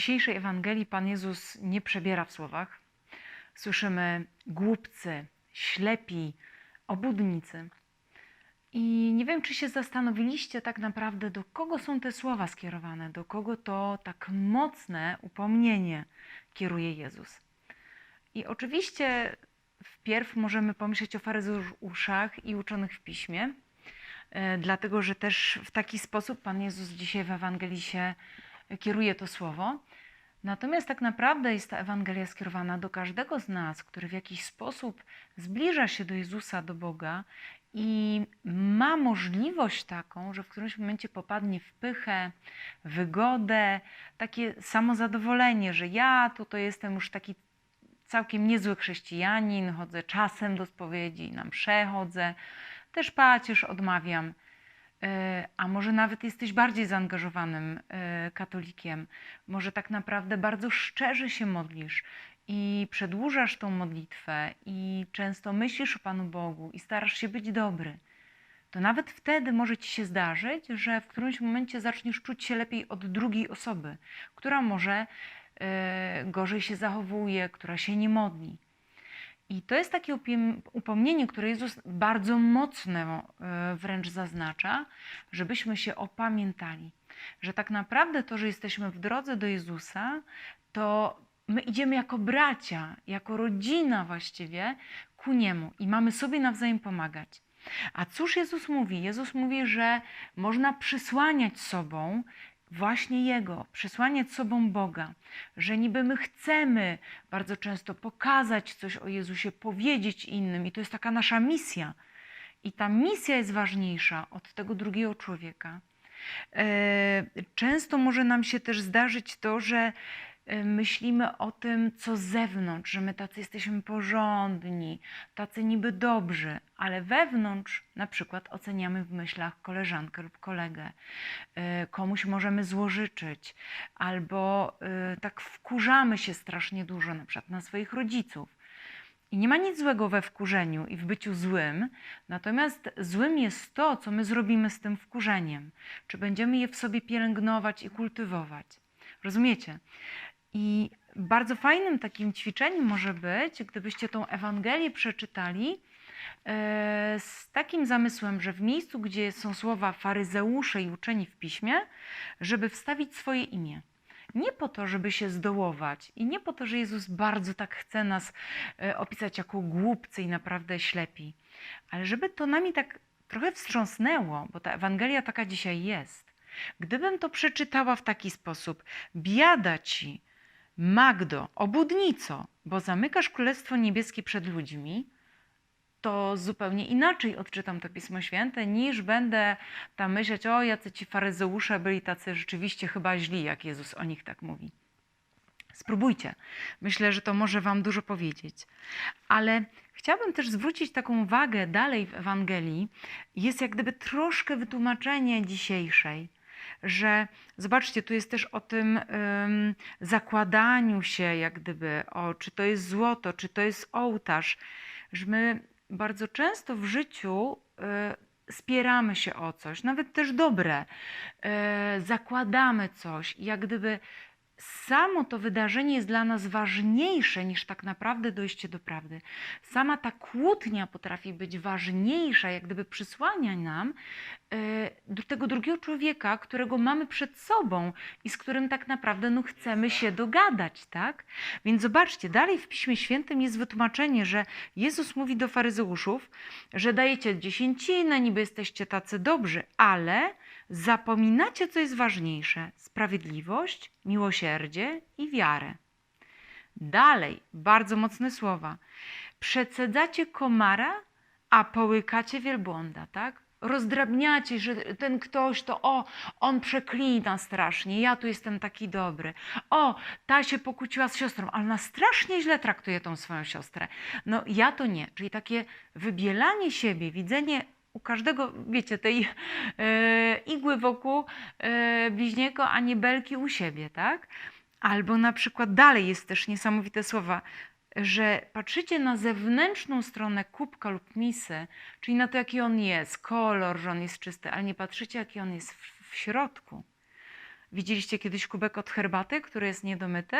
dzisiejszej Ewangelii Pan Jezus nie przebiera w słowach. Słyszymy głupcy, ślepi, obudnicy. I nie wiem, czy się zastanowiliście tak naprawdę, do kogo są te słowa skierowane, do kogo to tak mocne upomnienie kieruje Jezus. I oczywiście wpierw możemy pomyśleć o faryzeuszach i uczonych w piśmie, e, dlatego że też w taki sposób Pan Jezus dzisiaj w Ewangelii się kieruje to słowo. Natomiast tak naprawdę jest ta Ewangelia skierowana do każdego z nas, który w jakiś sposób zbliża się do Jezusa, do Boga i ma możliwość taką, że w którymś momencie popadnie w pychę, wygodę, takie samozadowolenie, że ja to, to jestem już taki całkiem niezły chrześcijanin, chodzę czasem do spowiedzi, na mszę chodzę, też pacierz odmawiam. E, A może nawet jesteś bardziej zaangażowanym e, katolikiem, może tak naprawdę bardzo szczerze się modlisz i przedłużasz tą modlitwę i często myślisz o Panu Bogu i starasz się być dobry, to nawet wtedy może ci się zdarzyć, że w którymś momencie zaczniesz czuć się lepiej od drugiej osoby, która może e, gorzej się zachowuje, która się nie modli. I to jest takie upomnienie, które Jezus bardzo mocno e, wręcz zaznacza, żebyśmy się opamiętali, że tak naprawdę to, że jesteśmy w drodze do Jezusa, to my idziemy jako bracia, jako rodzina właściwie ku Niemu i mamy sobie nawzajem pomagać. A cóż Jezus mówi? Jezus mówi, że można przysłaniać sobą właśnie Jego, przysłaniać sobą Boga, że niby my chcemy bardzo często pokazać coś o Jezusie, powiedzieć innym i to jest taka nasza misja. I ta misja jest ważniejsza od tego drugiego człowieka. E, Często może nam się też zdarzyć to, że myślimy o tym, co z zewnątrz, że my tacy jesteśmy porządni, tacy niby dobrzy, ale wewnątrz na przykład oceniamy w myślach koleżankę lub kolegę, e, komuś możemy złożyczyć, albo e, tak wkurzamy się strasznie dużo, na przykład na swoich rodziców. I nie ma nic złego we wkurzeniu i w byciu złym, natomiast złym jest to, co my zrobimy z tym wkurzeniem. Czy będziemy je w sobie pielęgnować i kultywować. Rozumiecie? I bardzo fajnym takim ćwiczeniem może być, gdybyście tą Ewangelię przeczytali e, z takim zamysłem, że w miejscu, gdzie są słowa faryzeusze i uczeni w piśmie, żeby wstawić swoje imię. Nie po to, żeby się zdołować i nie po to, że Jezus bardzo tak chce nas e, opisać jako głupcy i naprawdę ślepi, ale żeby to nami tak trochę wstrząsnęło, bo ta Ewangelia taka dzisiaj jest. Gdybym to przeczytała w taki sposób: Biada ci, Magdo, obudnico, bo zamykasz Królestwo Niebieskie przed ludźmi, to zupełnie inaczej odczytam to Pismo Święte, niż będę tam myśleć, o jacy ci faryzeusze byli tacy rzeczywiście chyba źli, jak Jezus o nich tak mówi. Spróbujcie. Myślę, że to może Wam dużo powiedzieć. Ale chciałabym też zwrócić taką uwagę dalej w Ewangelii. Jest jak gdyby troszkę wytłumaczenie dzisiejszej, że zobaczcie, tu jest też o tym ym, zakładaniu się, jak gdyby, o czy to jest złoto, czy to jest ołtarz, że my bardzo często w życiu y, spieramy się o coś, nawet też dobre, y, zakładamy coś, jak gdyby samo to wydarzenie jest dla nas ważniejsze niż tak naprawdę dojście do prawdy. Sama ta kłótnia potrafi być ważniejsza, jak gdyby przysłania nam e, do tego drugiego człowieka, którego mamy przed sobą i z którym tak naprawdę no, chcemy się dogadać, tak? Więc zobaczcie, dalej w Piśmie Świętym jest wytłumaczenie, że Jezus mówi do faryzeuszów, że dajecie dziesięcinę, niby jesteście tacy dobrzy, ale zapominacie, co jest ważniejsze: sprawiedliwość, miłosierdzie i wiarę. Dalej, bardzo mocne słowa. Przecedzacie komara, a połykacie wielbłąda, tak? Rozdrabniacie, że ten ktoś to, o, on przeklina strasznie, ja tu jestem taki dobry. O, ta się pokłóciła z siostrą, ale ona strasznie źle traktuje tą swoją siostrę. No ja to nie. Czyli takie wybielanie siebie, widzenie u każdego, wiecie, tej e, igły wokół e, bliźniego, a nie belki u siebie, tak? Albo na przykład dalej jest też niesamowite słowa, że patrzycie na zewnętrzną stronę kubka lub misy, czyli na to, jaki on jest, kolor, że on jest czysty, ale nie patrzycie, jaki on jest w, w środku. Widzieliście kiedyś kubek od herbaty, który jest niedomyty?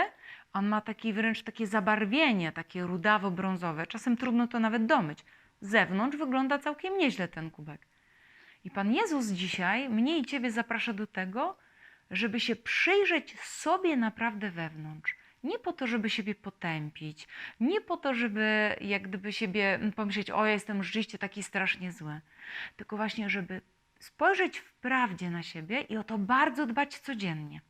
On ma taki wręcz takie zabarwienie, takie rudawo-brązowe. Czasem trudno to nawet domyć. Zewnątrz wygląda całkiem nieźle ten kubek. I Pan Jezus dzisiaj mnie i Ciebie zaprasza do tego, żeby się przyjrzeć sobie naprawdę wewnątrz. Nie po to, żeby siebie potępić, nie po to, żeby jak gdyby siebie pomyśleć, o ja jestem rzeczywiście taki strasznie zły, tylko właśnie, żeby spojrzeć w prawdzie na siebie i o to bardzo dbać codziennie.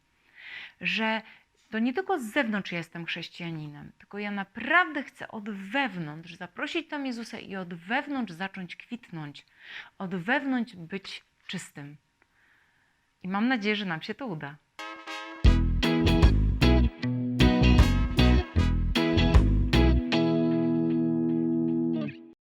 Że to nie tylko z zewnątrz ja jestem chrześcijaninem, tylko ja naprawdę chcę od wewnątrz zaprosić tam Jezusa i od wewnątrz zacząć kwitnąć, od wewnątrz być czystym. I mam nadzieję, że nam się to uda.